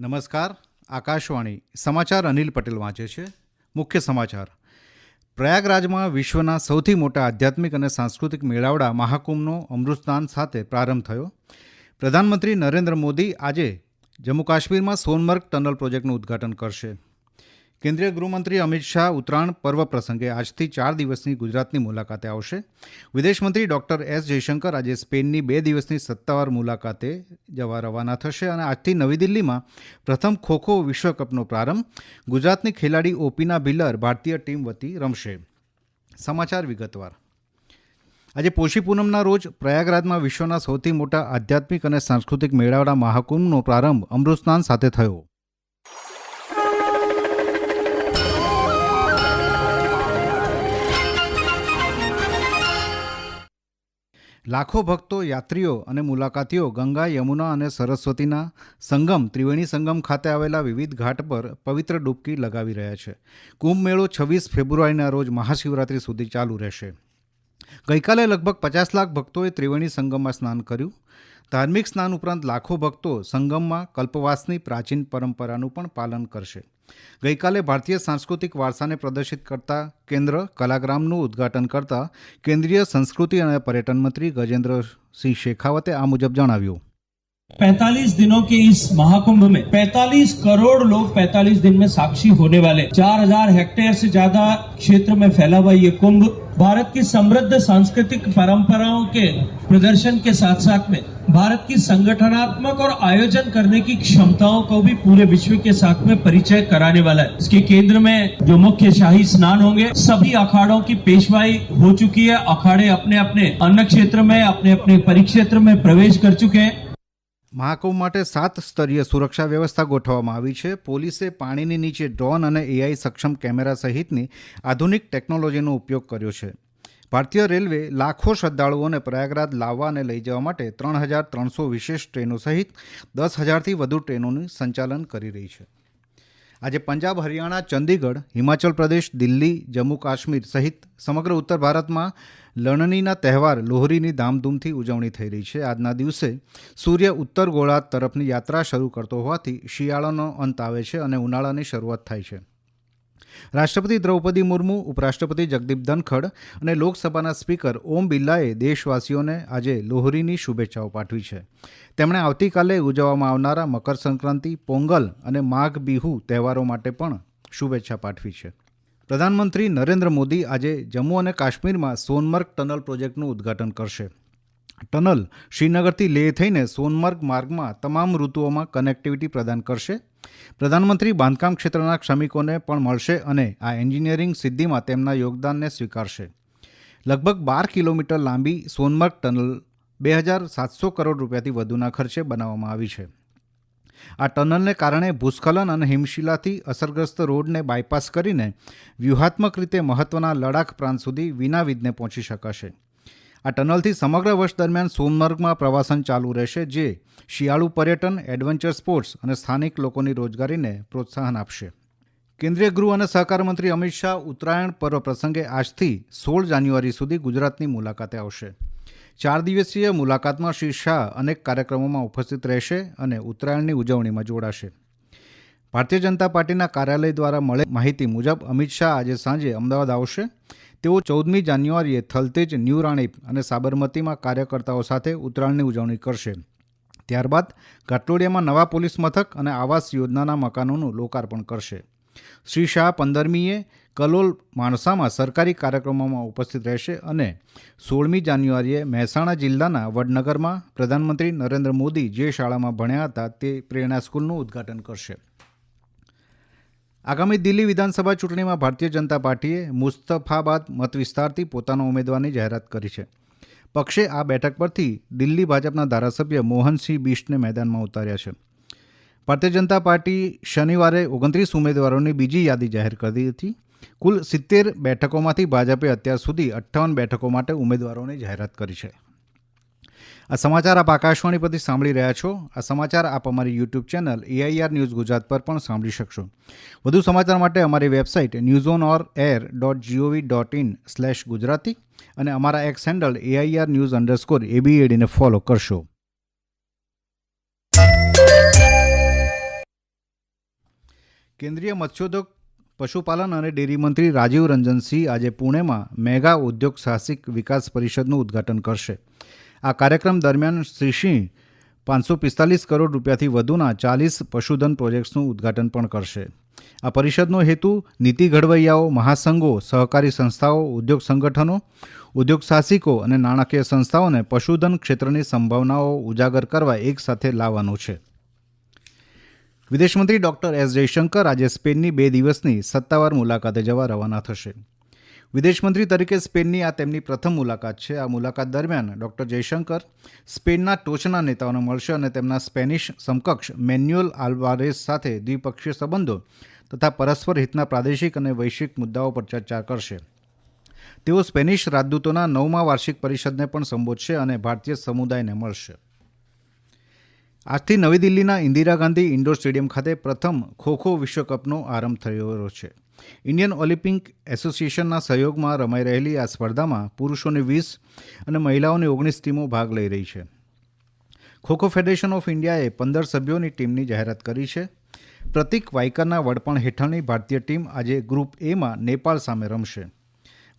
નમસ્કાર. આકાશવાણી સમાચાર અનિલ પટેલ વાંચે છે. મુખ્ય સમાચાર. પ્રયાગરાજમાં વિશ્વના સૌથી મોટા આધ્યાત્મિક અને સાંસ્કૃતિક મેળાવડા મહાકુંભનો અમૃતસ્નાન સાથે પ્રારંભ થયો. પ્રધાનમંત્રી નરેન્દ્ર મોદી આજે જમ્મુ કાશ્મીરમાં સોનમર્ગ ટનલ પ્રોજેક્ટનું ઉદ્ઘાટન કરશે. કેન્દ્રીય ગૃહમંત્રી અમિત શાહ ઉત્તરાયણ પર્વ પ્રસંગે આજથી ચાર દિવસની ગુજરાતની મુલાકાતે આવશે. વિદેશમંત્રી ડોક્ટર એસ જયશંકર આજે સ્પેનની બે દિવસની સત્તાવાર મુલાકાતે જવા રવાના થશે અને આજથી નવી દિલ્હીમાં પ્રથમ ખોખો વિશ્વકપનો પ્રારંભ. ગુજરાતની ખેલાડી ઓપીના ભિલ્લર ભારતીય ટીમ વતી રમશે. સમાચાર વિગતવાર. આજે પોષી પૂનમના રોજ પ્રયાગરાજમાં વિશ્વના સૌથી મોટા આધ્યાત્મિક અને સાંસ્કૃતિક મેળાવડા મહાકુંભનો પ્રારંભ અમૃતસ્નાન સાથે થયો. લાખો ભક્તો, યાત્રીઓ અને મુલાકાતીઓ ગંગા, યમુના અને સરસ્વતીના સંગમ, ત્રિવેણી સંગમ ખાતે આવેલા વિવિધ ઘાટ પર પવિત્ર ડૂબકી લગાવી રહ્યા છે. કુંભ મેળો છવ્વીસ ફેબ્રુઆરીના રોજ મહાશિવરાત્રી સુધી ચાલુ રહેશે. ગઈકાલે લગભગ પચાસ લાખ ભક્તોએ ત્રિવેણી સંગમમાં સ્નાન કર્યું. ધાર્મિક સ્નાન ઉપરાંત લાખો ભક્તો સંગમમાં કલ્પવાસની પ્રાચીન પરંપરાનું પણ પાલન કરશે. ગઈકાલે ભારતીય સાંસ્કૃતિક વારસાને પ્રદર્શિત કરતા કેન્દ્ર કલાગ્રામનું ઉદ્ઘાટન કરતા કેન્દ્રીય સંસ્કૃતિ અને પર્યટન મંત્રી ગજેન્દ્રસિંહ શેખાવતે આ મુજબ જણાવ્યું. 45 दिनों के इस महाकुंभ में 45 करोड़ लोग 45 दिन में साक्षी होने वाले 4000 हेक्टेयर से ज़्यादा क्षेत्र में फैला हुआ ये कुंभ भारत की समृद्ध सांस्कृतिक परंपराओं के प्रदर्शन के साथ साथ में भारत की संगठनात्मक और आयोजन करने की क्षमताओं को भी पूरे विश्व के साथ में परिचय कराने वाला है। इसके केंद्र में जो मुख्य शाही स्नान होंगे, सभी अखाड़ों की पेशवाई हो चुकी है। अखाड़े अपने अपने अन्न क्षेत्र में अपने अपने परिक्षेत्र में प्रवेश कर चुके हैं। મહાકુંભ માટે સાત સ્તરીય સુરક્ષા વ્યવસ્થા ગોઠવવામાં આવી છે. પોલીસે પાણીની નીચે ડ્રોન અને એઆઈ સક્ષમ કેમેરા સહિતની આધુનિક ટેકનોલોજીનો ઉપયોગ કર્યો છે. ભારતીય રેલવે લાખો શ્રદ્ધાળુઓને પ્રયાગરાજ લાવવા અને લઈ જવા માટે ત્રણ હજાર ત્રણસો વિશેષ ટ્રેનો સહિત દસ હજારથી વધુ ટ્રેનોનું સંચાલન કરી રહી છે. આજે પંજાબ, હરિયાણા, ચંદીગઢ, હિમાચલ પ્રદેશ, દિલ્હી, જમ્મુ, કાશ્મીર સહિત સમગ્ર ઉત્તર ભારતમાં લણણીના તહેવાર લોહરીની ધામધૂમથી ઉજવણી થઈ રહી છે. આજના દિવસે સૂર્ય ઉત્તર ગોળાર્ધ તરફની યાત્રા શરૂ કરતો હોવાથી શિયાળાનો અંત આવે છે અને ઉનાળાની શરૂઆત થાય છે. રાષ્ટ્રપતિ દ્રૌપદી મુર્મુ, ઉપરાષ્ટ્રપતિ જગદીપ ધનખડ અને લોકસભાના સ્પીકર ઓમ બિરલાએ દેશવાસીઓને આજે લોહરીની શુભેચ્છાઓ પાઠવી છે. તેમણે આવતીકાલે ઉજવવામાં આવનારા મકર સંક્રાંતિ, પોંગલ અને માઘ બિહુ તહેવારો માટે પણ શુભેચ્છા પાઠવી છે. પ્રધાનમંત્રી નરેન્દ્ર મોદી આજે જમ્મુ અને કાશ્મીરમાં સોનમર્ગ ટનલ પ્રોજેક્ટનું ઉદ્ઘાટન કરશે. ટનલ શ્રીનગરથી લેહ થઈને સોનમર્ગ માર્ગમાં તમામ ઋતુઓમાં કનેક્ટિવિટી પ્રદાન કરશે. પ્રધાનમંત્રી બાંધકામ ક્ષેત્રના શ્રમિકોને પણ મળશે અને આ એન્જિનિયરિંગ સિદ્ધિમાં તેમના યોગદાનને સ્વીકારશે. લગભગ બાર કિલોમીટર લાંબી સોનમર્ગ ટનલ બે હજાર સાતસો કરોડ રૂપિયાથી વધુના ખર્ચે બનાવવામાં આવી છે. આ ટનલને કારણે ભૂસ્ખલન અને હિમશિલાથી અસરગ્રસ્ત રોડને બાયપાસ કરીને વ્યૂહાત્મક રીતે મહત્ત્વના લડાખ પ્રાંત સુધી વિના વિઘ્ને પહોંચી શકાશે. આ ટનલથી સમગ્ર વર્ષ દરમિયાન સોનમર્ગમાં પ્રવાસન ચાલુ રહેશે, જે શિયાળુ પર્યટન, એડવેન્ચર સ્પોર્ટ્સ અને સ્થાનિક લોકોની રોજગારીને પ્રોત્સાહન આપશે. કેન્દ્રીય ગૃહ અને સહકાર મંત્રી અમિત શાહ ઉત્તરાયણ પર્વ પ્રસંગે આજથી સોળ જાન્યુઆરી સુધી ગુજરાતની મુલાકાતે આવશે. ચાર દિવસીય મુલાકાતમાં શ્રી શાહ અનેક કાર્યક્રમોમાં ઉપસ્થિત રહેશે અને ઉત્તરાયણની ઉજવણીમાં જોડાશે. ભારતીય જનતા પાર્ટીના કાર્યાલય દ્વારા મળે માહિતી મુજબ અમિત શાહ આજે સાંજે અમદાવાદ આવશે. તેઓ ચૌદમી જાન્યુઆરીએ થલતેજ ન્યૂ રાણીપ અને સાબરમતીમાં કાર્યકર્તાઓ સાથે ઉત્તરાયણની ઉજવણી કરશે. ત્યારબાદ ઘાટલોડિયામાં નવા પોલીસ મથક અને આવાસ યોજનાના મકાનોનું લોકાર્પણ કરશે. શ્રી શાહ પંદરમીએ કલોલ માણસામાં સરકારી કાર્યક્રમોમાં ઉપસ્થિત રહેશે અને સોળમી જાન્યુઆરીએ મહેસાણા જિલ્લાના વડનગરમાં પ્રધાનમંત્રી નરેન્દ્ર મોદી જે શાળામાં ભણ્યા હતા તે પ્રેરણા સ્કૂલનું ઉદ્ઘાટન કરશે. આગામી દિલ્હી વિધાનસભા ચૂંટણીમાં ભારતીય જનતા પાર્ટીએ મુસ્તફાબાદ મત વિસ્તારથી પોતાના ઉમેદવારની જાહેરાત કરી છે. પક્ષે આ બેઠક પરથી દિલ્હી ભાજપના ધારાસભ્ય મોહનસિંહ બિષ્ટને મેદાનમાં ઉતાર્યા છે. ભારતીય જનતા પાર્ટી શનિવારે ઓગણત્રીસ ઉમેદવારોની બીજી યાદી જાહેર કરી હતી. કુલ સિત્તેર બેઠકોમાંથી ભાજપે અત્યાર સુધી અઠ્ઠાવન બેઠકો માટે ઉમેદવારોની જાહેરાત કરી છે. આ સમાચાર આપ આકાશવાણી પરથી સાંભળી રહ્યા છો. આ સમાચાર આપ અમારી YouTube channel AIR news Gujarat પર પણ સાંભળી શકશો. વધુ સમાચાર માટે અમારી website news on or air dot G O V dot in slash Gujarati અને અમારા X handle AIR news underscore એબીએડીને follow કરશો. કેન્દ્રીય મત્સ્યોદ્યોગ, પશુપાલન અને ડેરી મંત્રી રાજીવ રંજનસિંહ આજે પુણેમાં મેગા ઉદ્યોગ સાહસિક વિકાસ પરિષદનું ઉદ્ઘાટન કરશે. આ કાર્યક્રમ દરમિયાન શ્રી સિંહ પાંચસો પિસ્તાલીસ કરોડ રૂપિયાથી વધુના ચાલીસ પશુધન પ્રોજેક્ટ્સનું ઉદ્ઘાટન પણ કરશે. આ પરિષદનો હેતુ નીતિ ઘડવૈયાઓ, મહાસંઘો, સહકારી સંસ્થાઓ, ઉદ્યોગ સંગઠનો, ઉદ્યોગ સાહસિકો અને નાણાકીય સંસ્થાઓને પશુધન ક્ષેત્રની સંભાવનાઓ ઉજાગર કરવા એકસાથે લાવવાનો છે. વિદેશમંત્રી ડોક્ટર એસ જયશંકર આજે સ્પેનની બે દિવસની સત્તાવાર મુલાકાતે જવા રવાના થશે. વિદેશમંત્રી તરીકે સ્પેનની આ તેમની પ્રથમ મુલાકાત છે. આ મુલાકાત દરમિયાન ડોક્ટર જયશંકર સ્પેનના ટોચના નેતાઓને મળશે અને તેમના સ્પેનિશ સમકક્ષ મેન્યુઅલ આલ્વારેસ સાથે દ્વિપક્ષીય સંબંધો તથા પરસ્પર હિતના પ્રાદેશિક અને વૈશ્વિક મુદ્દાઓ પર ચર્ચા કરશે. તેઓ સ્પેનિશ રાજદૂતોના નવમા વાર્ષિક પરિષદને પણ સંબોધશે અને ભારતીય સમુદાયને મળશે. આજથી નવી દિલ્હીના ઇન્દિરા ગાંધી ઇન્ડોર સ્ટેડિયમ ખાતે પ્રથમ ખોખો વિશ્વકપનો આરંભ થયો છે. ઇન્ડિયન ઓલિમ્પિક એસોસિએશનના સહયોગમાં રમાઈ રહેલી આ સ્પર્ધામાં પુરુષોની વીસ અને મહિલાઓની ઓગણીસ ટીમો ભાગ લઈ રહી છે. ખોખો ફેડરેશન ઓફ ઇન્ડિયાએ પંદર સભ્યોની ટીમની જાહેરાત કરી છે. પ્રતિક વાઇકરના વડપણ હેઠળની ભારતીય ટીમ આજે ગ્રુપ એમાં નેપાળ સામે રમશે.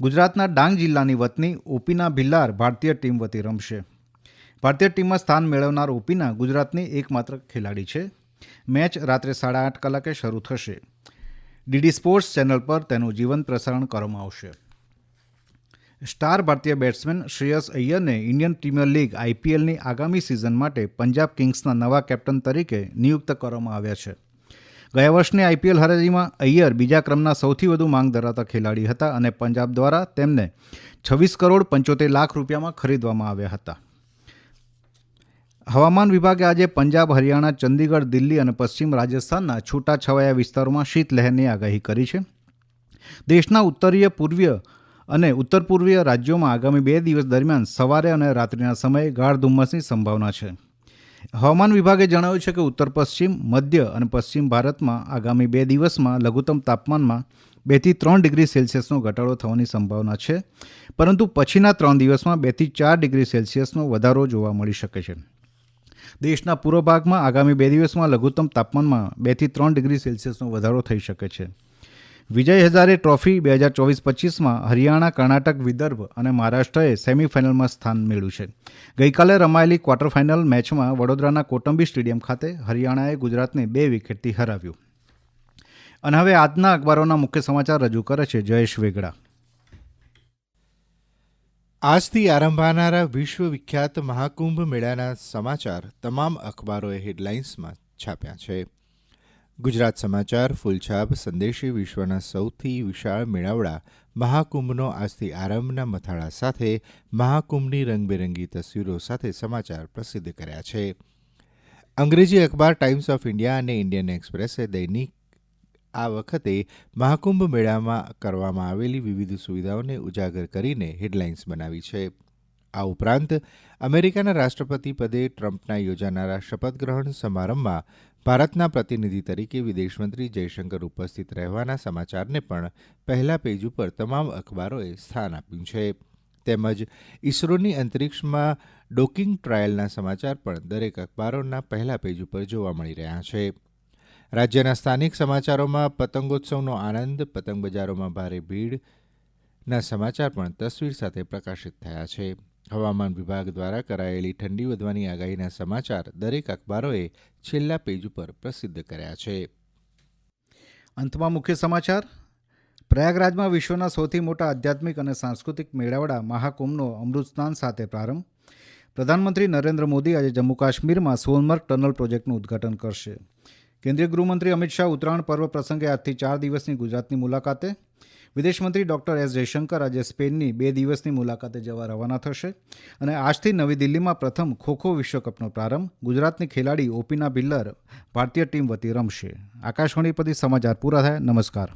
ગુજરાતના ડાંગ જિલ્લાની વતની ઓપીના ભિલ્લાર ભારતીય ટીમ વતી રમશે. ભારતીય ટીમમાં સ્થાન મેળવનાર ઓપીના ગુજરાતની એકમાત્ર ખેલાડી છે. મેચ રાત્રે સાડા આઠ કલાકે શરૂ થશે. ડીડી સ્પોર્ટ્સ ચેનલ પર તેનું જીવંત પ્રસારણ કરવામાં આવશે. સ્ટાર ભારતીય બેટ્સમેન શ્રેયસ અય્યરને ઇન્ડિયન પ્રીમિયર લીગ આઈપીએલની આગામી સિઝન માટે પંજાબ કિંગ્સના નવા કેપ્ટન તરીકે નિયુક્ત કરવામાં આવ્યા છે. ગયા વર્ષની આઈપીએલ હરાજીમાં અય્યર બીજા ક્રમના સૌથી વધુ માંગ ધરાવતા ખેલાડી હતા અને પંજાબ દ્વારા તેમને છવ્વીસ કરોડ પંચોતેર લાખ રૂપિયામાં ખરીદવામાં આવ્યા હતા. હવામાન વિભાગે આજે પંજાબ, હરિયાણા, ચંદીગઢ, દિલ્હી અને પશ્ચિમ રાજસ્થાનના છૂટાછવાયા વિસ્તારોમાં શીતલહેરની આગાહી કરી છે. દેશના ઉત્તરીય, પૂર્વીય અને ઉત્તર પૂર્વીય રાજ્યોમાં આગામી બે દિવસ દરમિયાન સવારે અને રાત્રિના સમયે ગાઢ ધુમ્મસની સંભાવના છે. હવામાન વિભાગે જણાવ્યું છે કે ઉત્તર પશ્ચિમ મધ્ય અને પશ્ચિમ ભારતમાં આગામી બે દિવસમાં લઘુત્તમ તાપમાનમાં બેથી ત્રણ ડિગ્રી સેલ્સિયસનો ઘટાડો થવાની સંભાવના છે, પરંતુ પછીના ત્રણ દિવસમાં બેથી ચાર ડિગ્રી સેલ્સિયસનો વધારો જોવા મળી શકે છે. દેશના પૂર્વ ભાગમાં આગામી બે દિવસમાં લઘુત્તમ તાપમાનમાં બેથી ત્રણ ડિગ્રી સેલ્સિયસનો વધારો થઈ શકે છે. વિજય હજારે ટ્રોફી બે હજાર ચોવીસ પચીસમાં હરિયાણા, કર્ણાટક, વિદર્ભ અને મહારાષ્ટ્રએ સેમીફાઇનલમાં સ્થાન મેળવ્યું છે. ગઈકાલે રમાયેલી ક્વાર્ટર ફાઇનલ મેચમાં વડોદરાના કોટંબી સ્ટેડિયમ ખાતે હરિયાણાએ ગુજરાતને બે વિકેટથી હરાવ્યું. અને હવે આજના અખબારોના મુખ્ય સમાચાર રજૂ કરે છે જયેશ વેગડા. આજથી આરંભાનારા વિશ્વવિખ્યાત મહાકુંભ મેળાના સમાચાર તમામ અખબારોએ હેડલાઇન્સમાં છાપ્યા છે. ગુજરાત સમાચાર, ફૂલછાપ, સંદેશી વિશ્વના સૌથી વિશાળ મેળાવડા મહાકુંભનો આજથી આરંભના મથાળા સાથે મહાકુંભની રંગબેરંગી તસવીરો સાથે સમાચાર પ્રસિદ્ધ કર્યા છે. અંગ્રેજી અખબાર ટાઈમ્સ ઓફ ઇન્ડિયા અને ઇન્ડિયન એક્સપ્રેસે દૈનિક આ વખતે મહાકુંભ મેળામાં કરવામાં આવેલી વિવિધ સુવિધાઓને ઉજાગર કરીને હેડલાઇન્સ બનાવી છે. આ ઉપરાંત અમેરિકાના રાષ્ટ્રપતિ પદે ટ્રમ્પના યોજાનારા શપથગ્રહણ સમારંભમાં ભારતના પ્રતિનિધિ તરીકે વિદેશમંત્રી જયશંકર ઉપસ્થિત રહેવાના સમાચારને પણ પહેલા પેજ ઉપર તમામ અખબારોએ સ્થાન આપ્યું છે. તેમજ ઇસરોની અંતરિક્ષમાં ડોકિંગ ટ્રાયલના સમાચાર પણ દરેક અખબારોના પહેલા પેજ ઉપર જોવા મળી રહ્યા છે. રાજ્યના સ્થાનિક સમાચારોમાં પતંગોત્સવનો આનંદ, પતંગ બજારોમાં ભારે ભીડના સમાચાર પણ તસવીર સાથે પ્રકાશિત થયા છે. હવામાન વિભાગ દ્વારા કરાયેલી ઠંડી વધવાની આગાહીના સમાચાર દરેક અખબારોએ છેલ્લા પેજ ઉપર પ્રસિદ્ધ કર્યા છે. અંતમાં મુખ્ય સમાચાર. પ્રયાગરાજમાં વિશ્વના સૌથી મોટા આધ્યાત્મિક અને સાંસ્કૃતિક મેળાવડા મહાકુંભનો અમૃત સ્નાન સાથે પ્રારંભ. પ્રધાનમંત્રી નરેન્દ્ર મોદી આજે જમ્મુ કાશ્મીરમાં સોનમર્ગ ટનલ પ્રોજેક્ટનું ઉદ્ઘાટન કરશે. કેન્દ્રીય ગૃહમંત્રી અમિત શાહ ઉત્તરાયણ પર્વ પ્રસંગે આજથી ચાર દિવસની ગુજરાતની મુલાકાતે. વિદેશમંત્રી ડોક્ટર એસ જયશંકર આજે સ્પેનની બે દિવસની મુલાકાતે જવા રવાના થશે. અને આજથી નવી દિલ્હીમાં પ્રથમ ખોખો વિશ્વકપનો પ્રારંભ. ગુજરાતની ખેલાડી ઓપીના ભિલ્લર ભારતીય ટીમ વતી રમશે. આકાશવાણી પરથી સમાચાર પૂરા થયા. નમસ્કાર.